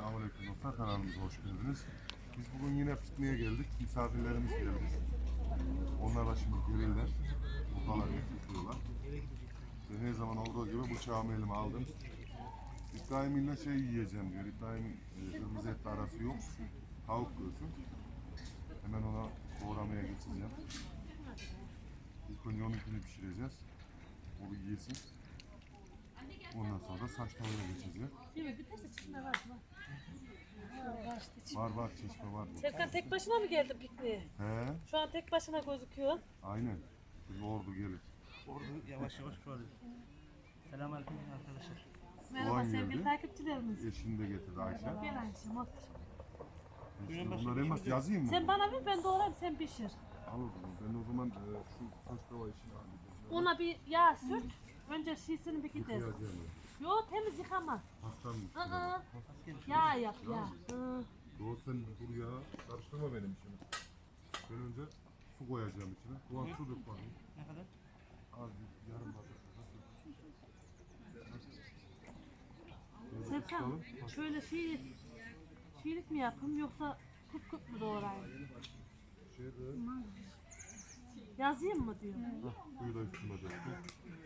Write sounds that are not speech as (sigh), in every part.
Selamünaleyküm dostlar kanalımıza hoş geldiniz. Biz bugün yine pikniğe geldik. Misafirlerimiz geldi. Onlar da şimdi gelirler. Buradalar tutuyorlar. Ben her zaman olduğu gibi bıçağımı elime aldım. İbrahim ile şey yiyeceğim diyor. İbrahim'in e, kırmızı etli arası yok. Tavuk göğsü. Hemen ona doğramaya geçeceğim. İlk önce onunkini pişireceğiz. O bir yesin. Ondan sonra da saç tavuğuna geçeceğiz. Değil mi? Bir tane çeşme var? Var var çeşme var. Serkan tek başına mı geldi pikniğe? He, Şu an tek başına gözüküyor. aynen. Şimdi ordu gelir. Ordu yavaş yavaş çoğalıyor. Selamünaleyküm arkadaşlar. Merhaba sevgili geldi. takipçilerimiz. Eşini de getirdi Ayşe. Gel Ayşem otur. Şimdi bunları elmas yazayım mı? Sen bana ver ben doğrayayım sen pişir. Al o zaman. Ben o zaman e, şu taş tava işini halledeceğim. Ona bir yağ sür. Önce şişini bir gider. Ben. Yo temiz yıkama. Hastam Aa, yağ yap yağ. Hı. Doğru sen dur ya. Karıştırma benim işimi. Ben önce su koyacağım içine. Ulan su dök bakayım. Ne kadar? Az bir yarım bardak. Serkan şöyle şey şiirik mi yapayım yoksa küp küp mü doğrayayım? Şeyde, Yazayım mı diyor. hah, suyu da üstüme döktüm.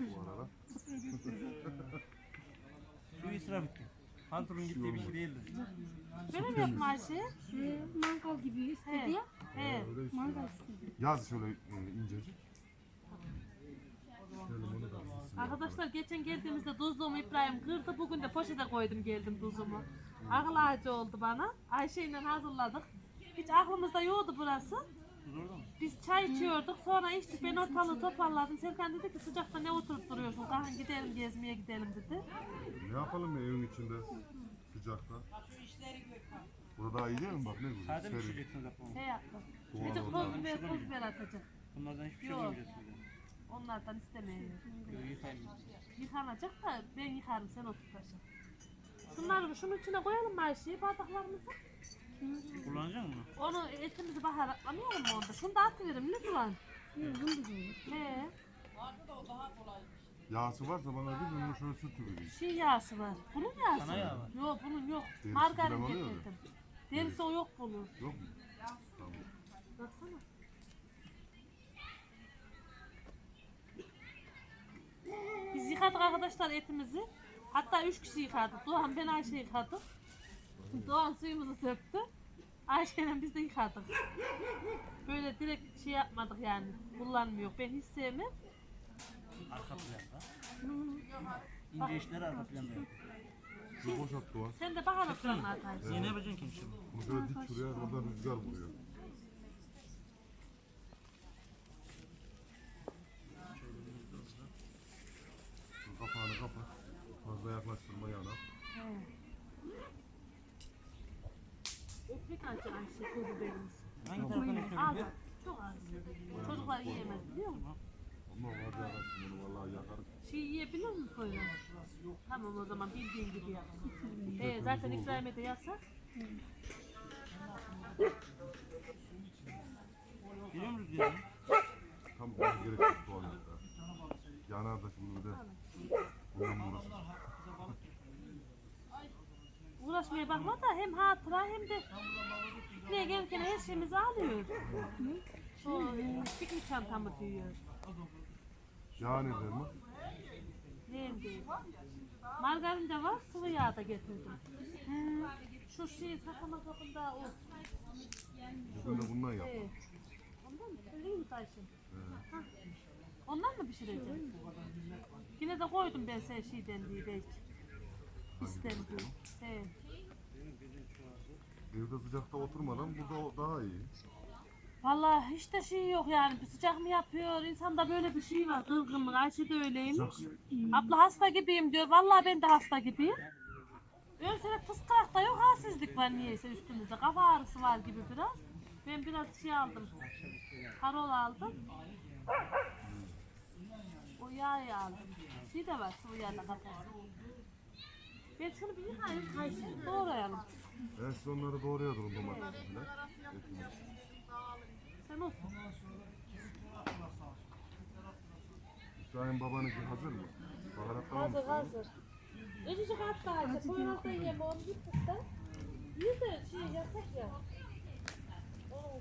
Bu arada. Şu israf etti. Pantolon gittiği bir şey değildi. Böyle mi yapma Ayşe? Ee, mangal gibi istedi He. ya. He. İşte. Mangal istedi. Yaz şöyle e, incecik. Şöyle bunu da almışsın. Arkadaşlar geçen geldiğimizde tuzluğumu İbrahim kırdı. Bugün de poşete koydum geldim tuzumu. Akıl ağacı oldu bana. Ayşe ile hazırladık. Hiç aklımızda yoktu burası. Tuz orada mı? Biz çay içiyorduk. Sonra içtik. Ben ortalığı toparladım. Serkan dedi ki sıcakta ne oturup duruyorsun? Kalkın gidelim gezmeye gidelim dedi. Ne yapalım ya evin içinde sıcakta? Burada daha iyi değil mi bak ne güzel. Sade mi Serin. pişireceksiniz? Ne yaptım? Doğal Bir de ortam. toz biber, toz biber atacak. Bunlardan hiçbir şey Yok. Onlardan istemeyin. Böyle yıkayın. Yıkanacak da ben yıkarım sen otur paşa. Şunları şunun içine koyalım mı Ayşe'yi bardaklarımızı? Kullanacak mısın? Onu etimizi baharatlamayalım mı onda? Şunu da atıverim lütfen. Yok, bunu da böyle. He, Yağsı varsa bana bir bunu şöyle sürtüvereyim. şey yağısı var. Bunun yağısı Sana yağ var. Yok bunun yok. Derisi Margarin oluyor getirdim. Derisi o yok bunun. Yok mu? Tamam. Baksana. Biz yıkadık arkadaşlar etimizi. Hatta üç kişi yıkadık. Doğan ben Ayşe yıkadık. Doğan suyumuzu döktü. Ayşe'yle biz de yıkadık. Böyle direkt şey yapmadık yani. Kullanmıyor. Ben hiç sevmem. Arka planda. İnce işleri arka planda yap. Şu boşalt Doğan. Sen de baharatlarını at Ayşe. Niye ne yapacaksın ki şimdi? Bunu şöyle dik şuraya oradan rüzgar vuruyor. Ekmek Ayşe kuru biberimiz. Hangi taraftan? Az. bir? Çok az. Çocuklar yiyemez biliyor musun? Ama var yakarsın bunu vallahi yakarım. Şey yiyebilir mi böyle? Tamam o zaman bildiğin gibi yap. Ee, zaten İbrahim'e de yasak. Biliyor musun rüzgarını? Tam gerek yok Doğan hatta. Yanar da şimdi bir de. Bundan uğraşır. Uğraşmaya bakma da hem hatıra hem de pikniğe gelirken her şeyimizi alıyor. O piknik çantamı diyor. Ne der mi? Neyim değil. Margarin de var, sıvı yağ da getirdim. He, Şu şey sakama kapında o. Bugün de bundan yap. Ondan mı? Öyle mi Tayşın? Hah. Ondan mı pişireceğim? Yine de koydum ben sen şeyden diye belki. İsterim diye. Evde sıcakta oturmadan burada daha iyi. Vallahi hiç de şey yok yani. Bir sıcak mı yapıyor? İnsanda böyle bir şey var. Kırgınlık. Ayşe de öyleymiş. Abla hasta gibiyim diyor. Vallahi ben de hasta gibiyim. Ön sene fıskırak da yok. Halsizlik var niyeyse üstümüzde. Kafa ağrısı var gibi biraz. Ben biraz şey aldım. Karol aldım. O yağı aldım. Şey de var sıvı yağla kapalı. Şunu bir yıkayayım. Ayşe doğrayalım. Ben size onları doğruya durun domatesle. Sen otur. İbrahim babanınki hazır mı? Baharatlamam Hazır hazır. Ecicik hatta Ayşe. Poyraz'da yiyeyim onu gittik de. Bir de şey yapsak ya. Oo.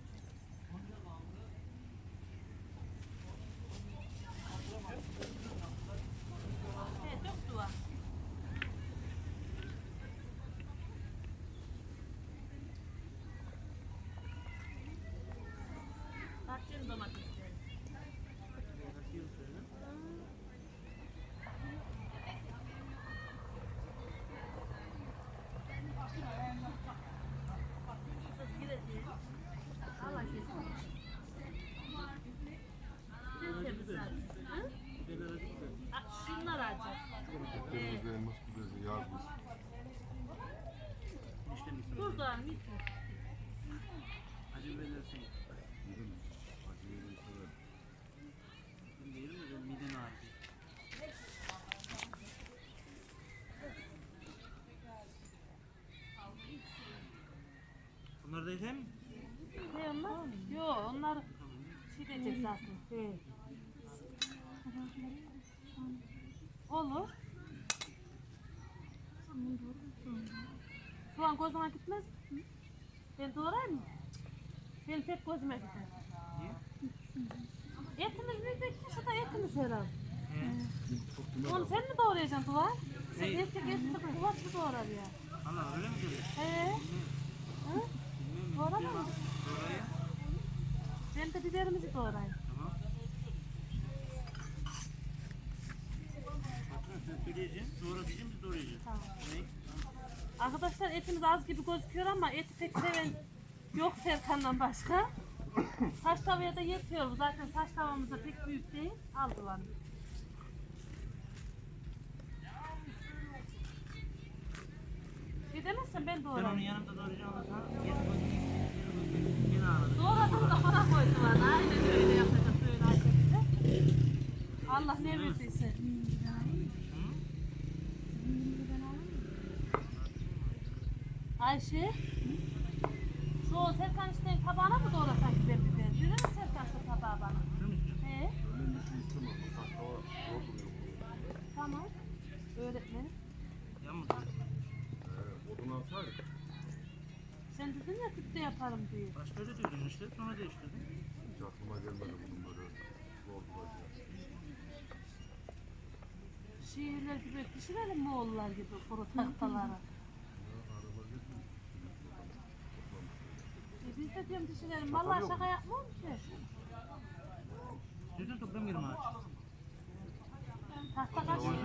Evet, çok dua. Bahçeli domatesleri. Şunlar acı. Temizde elmas güzeli yazmış. İşte misal. Burada mikro. Acı verirsin. Ben de midem ağrıyor. Bunlar da mi? Ne onlar? Yok onlar diyecek zaten. He. Olur. Soğan gözüme gitmez mi? Ben doğrayayım mı? Benim tek gözüme gider. Niye? Etimiz ne de ki? Şu da etimiz herhalde. Ama. sen mi doğrayacaksın Duvar? Sen Ne? erkek etini Duvar mı doğrar ya? Allah öyle mi diyor? He? Hı? Bilmiyorum. mı? Doğrayın. Ben de biberimizi doğrayayım. Tamam. Bakın sen söyleyeceksin. Doğra diyeceğim biz doğrayacağız. Tamam. Ne? Arkadaşlar etimiz az gibi gözüküyor ama eti pek seven yok Serkan'dan başka. Saç tavaya da yetiyor. Zaten saç tavamız da pek büyük değil. Aldılar. Bir demezsen ben Ben onu doğrarım. yanımda doğrayacağım ama sana geri koyayım. Yine ağrıdı. Doğradım da bana koydu bana. Aynen öyle yapacak böyle. Allah ne verdiyse. Ayşe. Şu Serkan işte tabağına mı doğrasan ki ben biber? Mi Serkan şu tabağı bana? He? Şey. Tamam. Öğretmenim. Yan mı? Ee, odun alsaydık. Sen dedin ya tüpte yaparım diye. Başta öyle diyordun işte. Sonra değiştirdin. Hiç aklıma gelmedi bunun böyle zor duracağı. Şiirler gibi pişirelim mi oğullar gibi kuru tahtalara. (laughs) Diyorum pişirelim. Vallahi şaka yapmam ki. Sütün toplam girme ağaç. Tahta kaç öyle.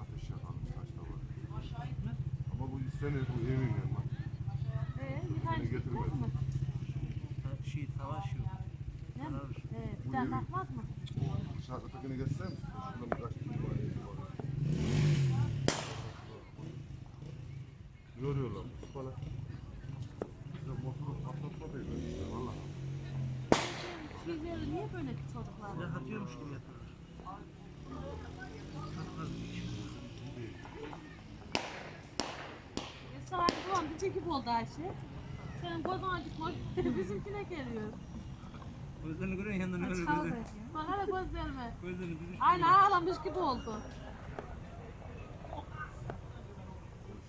Ateş yakalım saçta var. Ama bu sene bu emin yani. bak. Ee, bir tane Beni getirmedi. tutmaz mı? Şey tava şey yok. Ne. Ee, bir tane takmaz mı? O dışarıda tekini geçsem. Şuradan birkaç kişi var. Yoruyorlar. Spala. Bize motoru patlatma değil. işte, Valla. Şiirleri niye böyle çocuklar? Silah atıyormuş gibi yapıyorlar. Esra abi bu an bir gibi oldu Ayşe. Senin gözüne gitmiş, bizimkine geliyor. Gözlerini görüyorsun yandan öyle Çaldı. gözlerini. Bak hele gözlerime. Gözlerini düzüş. Aynı ağlamış gibi oldu.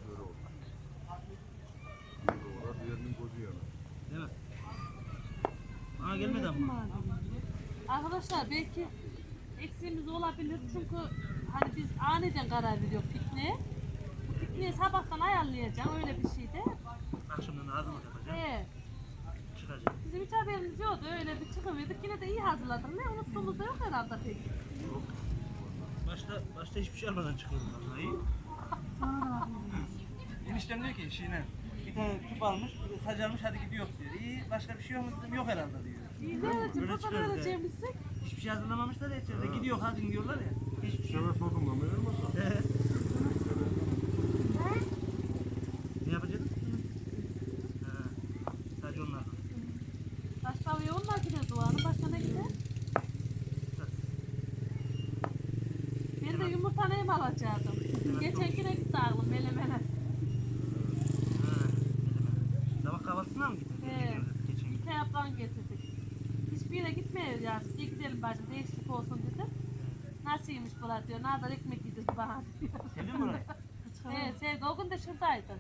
Şöyle oldu. Yana. Değil mi? Aa gelmedi ama. Arkadaşlar belki eksiğimiz olabilir çünkü hani biz aniden karar veriyor pikniğe. Bu pikniği sabahtan ayarlayacağım öyle bir şeydi. Akşamdan ağzına takacağım. Ee, Çıkacağım. bizim hiç haberimiz yoktu öyle bir çıkıverdik yine de iyi hazırladım. Ne unuttuğumuz da yok herhalde pek. Başta, başta hiçbir şey almadan çıkıyorum vallahi. Eniştem diyor ki Şirin bir tane tüp almış, bir de sac almış hadi gidiyor diyor. İyi başka bir şey yok mu dedim yok herhalde diyor. İyi ne öğreteceğim, Öyle burada çıkarız öğreteceğimizsek. Hiçbir şey hazırlamamışlar ya içeride gidiyor hadi gidiyorlar ya. Hiçbir şey. Şöyle sordum da meğer mi? Ee, ne yapacaksın? Ha, sadece onlar. Saç tavaya onlar gider duvarı başka ne gider? Ben de yumurta neyim alacaktım. Geçenkine gitti aklım melemene. Ha, Sabah kahvaltısına mı gittin? He. Geçen gün. Bir yapran getirdik. Hiçbir yere gitmiyoruz ya. Bir gidelim bacım değişiklik olsun dedim. Bura diyor. Ne kadar ekmek yedirdi bana (laughs) diyor. Sevdin mi orayı? (laughs) Evet sevdi. O gün de şuradaydı.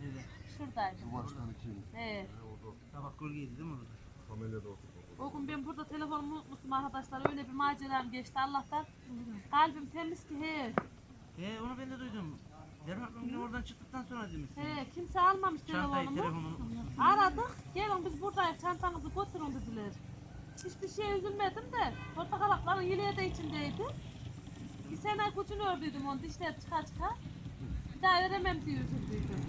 Neydi? Şuradaydı. Şu baştan ikiyim. He. Tabak gölgeydi değil mi orada? Kamelya da oturdu. O gün ben burada telefonumu unutmuşum arkadaşlar. Öyle bir maceram geçti Allah'tan. Kalbim temiz ki he. He onu ben de duydum. Derhal gün oradan çıktıktan sonra demiş. He kimse almamış Çantayı telefonumu. telefonu. Aradık. Gelin biz buradayız çantanızı götürün dediler. Hiçbir şeye üzülmedim de portakalakların yeleği de içindeydi. Bir sene kucunu ördüydüm onu dişler çıka çıka. Bir daha öremem diye üzüldüydüm.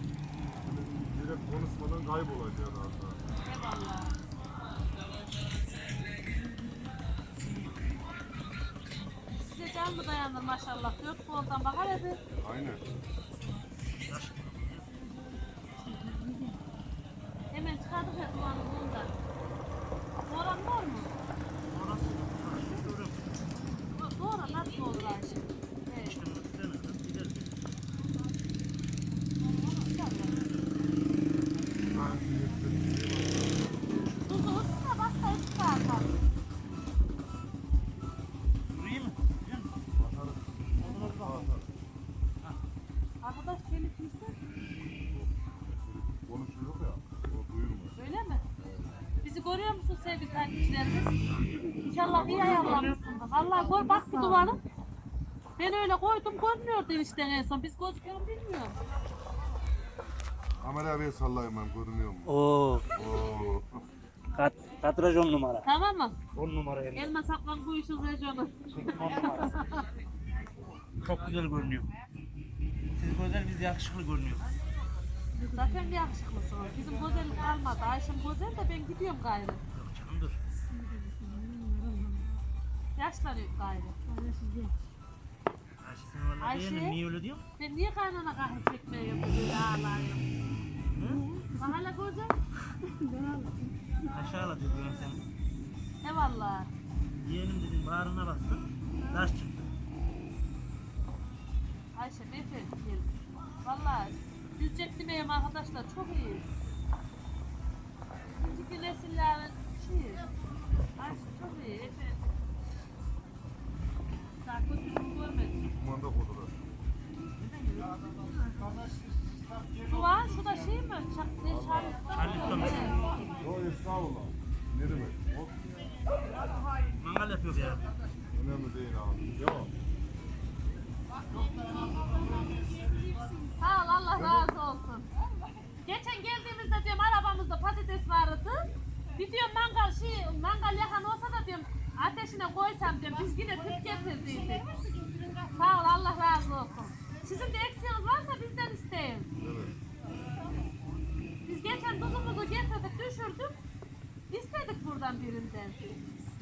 Direkt konuşmadan kaybolacak hatta. Eyvallah. Size can mı dayanır maşallah. Dört koldan bakar hadi. Aynen. Gör bak bu duvarı. Ben öyle koydum görmüyordu işte en son. Biz gözüküyor mu bilmiyorum. Kameraya bir sallayayım ben görünüyor mu? Oo. Oo. Kat, kadraj on numara. Tamam mı? On numara yani. Elma saplan bu işin rejonu. On numara. Çok güzel görünüyor. Siz güzel biz yakışıklı görünüyoruz. Zaten bir yakışıklısınız. Bizim güzellik kalmadı. Ayşem güzel de ben gidiyorum gayrı. Yaşlanıyor gayrı. Ayşe sen valla Ayşe. beğendin. Niye öyle diyorsun? Ben niye kaynana kahve çekmiyorum böyle ağlayıyorum? Hı? Bak hala güzel. Aşağıla diyorum sen. Eyvallah. Yeğenim dedim bağrına bastın. Taş çıktı. Ayşe beyefendi gelmiş. Valla yüzecek demeyeyim arkadaşlar çok iyi. Şimdiki nesillerin şey. Ayşe çok iyi efendim. Şu var, şu da şey mi? Çak, ne Charleston? Charleston. Evet. Yo estağfurullah. Ne demek? Mangal yapıyor ya. önemli değil abi. Yo. Sağ ol Allah razı olsun. Geçen geldiğimizde diyorum arabamızda patates vardı. Bir diyorum mangal şey mangal yakan olsa da diyorum ateşine koysam diyorum biz yine tüp getirdiydik. Sağ ol Allah razı olsun. Sizin de Buradan birinden.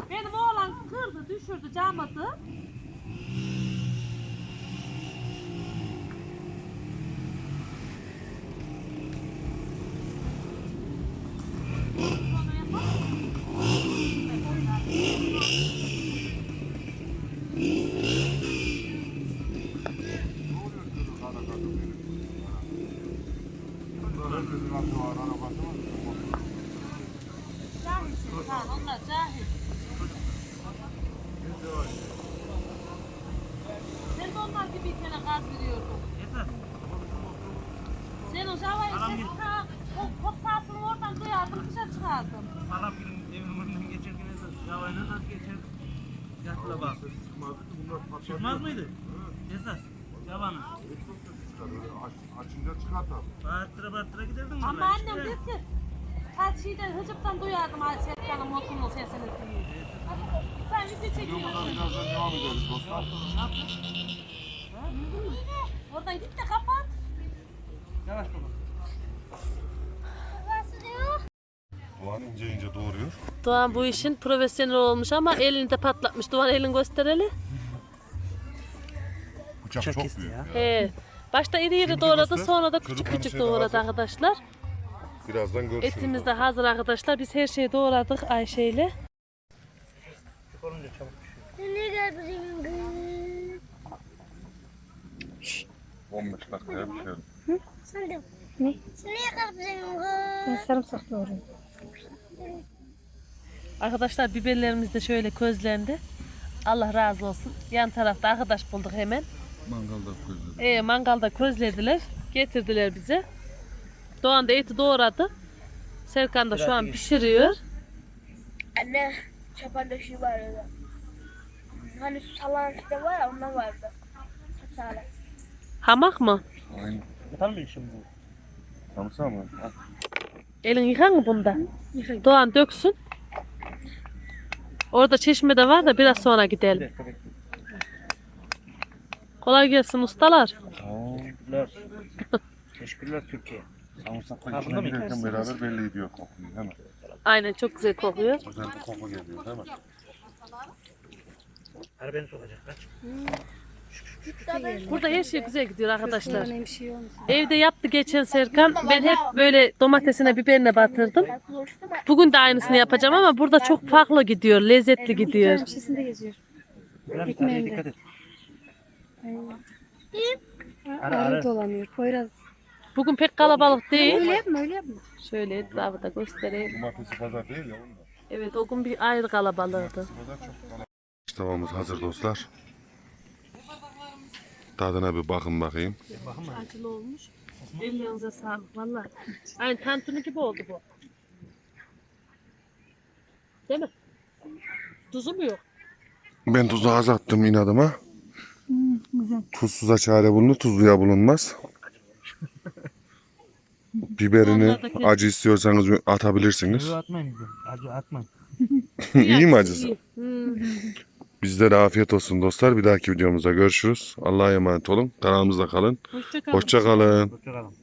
Benim oğlan kırdı düşürdü camadı. Sonra yapalım. Ne oluyor şöyle kara kara benim? Bunda herkesin aklı var, arabası var. Cahilsin sen onlar cahil. Sen de onlar gibi ikene gaz veriyordun. Yeter. Sen o javayı Aram ses gir. ta, o kop sahasını oradan duyardın dışarı çıkardın. Param günün evinin önünden geçerken esas. Yavayla nasıl geçer? Yakla bak. Ses çıkmazdı ki bunlar patladı. Çıkmaz mıydı? Esas. Aç- açınca çıkar tabii. Bağırtıra giderdin mi? Ama annem dedi ki kaç şeyden hıcıptan duyardım ay Serkan'ın motorunun sesini. Sen video Videomuza çekiyorsun. birazdan devam ederiz dostlar. Oradan git de kapat. Yavaş baba. Doğan ince ince doğruyor. Doğan bu işin profesyonel olmuş ama elini de patlatmış. Doğan elini göstereli. Bıçak Çok çok, kesti büyük ya. ya. He. Başta iri iri Şimdi doğradı sonra da küçük küçük şeyde doğradı arkadaşlar. Birazdan görüşürüz. Etimiz de hazır arkadaşlar. Biz her şeyi doğradık Ayşe ile. Olunca çabuk pişiyor. Ne kadar bizim 15 dakikaya bir şey. Sen de. Ne? Ne kadar bizim Ben sarımsak doğrayayım. Arkadaşlar biberlerimiz de şöyle közlendi. Allah razı olsun. Yan tarafta arkadaş bulduk hemen. Mangalda közledim. Ee, mangalda közlediler. getirdiler bize. Doğan da eti doğradı. Serkan da şu an pişiriyor. Anne çapanda şey var öyle. Hani salan işte var ya ondan vardı. Saçlarla. Hamak mı? Aynen. Yapar mıyım şimdi bu? Samsa mı? Elin yıkan mı bunda? Doğan döksün. Orada çeşme de var da biraz sonra Bir gidelim. dakika bekle. Kolay gelsin ustalar. Teşekkürler. (laughs) Teşekkürler Türkiye. Samsakla Ha, içine mı girerken beraber belli ediyor kokuyu değil mi? Aynen çok güzel kokuyor. Güzel bir koku geliyor değil mi? Her beni sokacak kaç. Burada her şey güzel gidiyor arkadaşlar. Şey. Evde yaptı geçen Serkan. Ben hep böyle domatesine biberine batırdım. Bugün de aynısını yapacağım ama burada çok farklı gidiyor. Lezzetli gidiyor. Ekmeğinde. Ara, Arı ara. dolanıyor. Poyraz. Bugün pek kalabalık değil. Öyle yapma öyle yapma. Şöyle etrafı da göstereyim. Cumartesi pazar değil ya onda. Evet o gün bir ayrı kalabalığıydı. Pazar çok kalabalık. Tavamız hazır dostlar. Tadına bir bakın bakayım. Acılı olmuş. Ellerinize sağlık valla. Aynı tantuni gibi oldu bu. Değil mi? Tuzu mu yok? Ben tuzu az attım inadıma. Tuzsuza çare bulunur, tuzluya bulunmaz. (laughs) Biberini Onlardaki- acı istiyorsanız atabilirsiniz. Acı atmayın bize. Acı atmayın. (laughs) İyi mi acısı? Hmm. Bizlere afiyet olsun dostlar. Bir dahaki videomuzda görüşürüz. Allah'a emanet olun. Kanalımızda kalın. Hoşça kalın. Hoşça kalın. Hoşçakalın.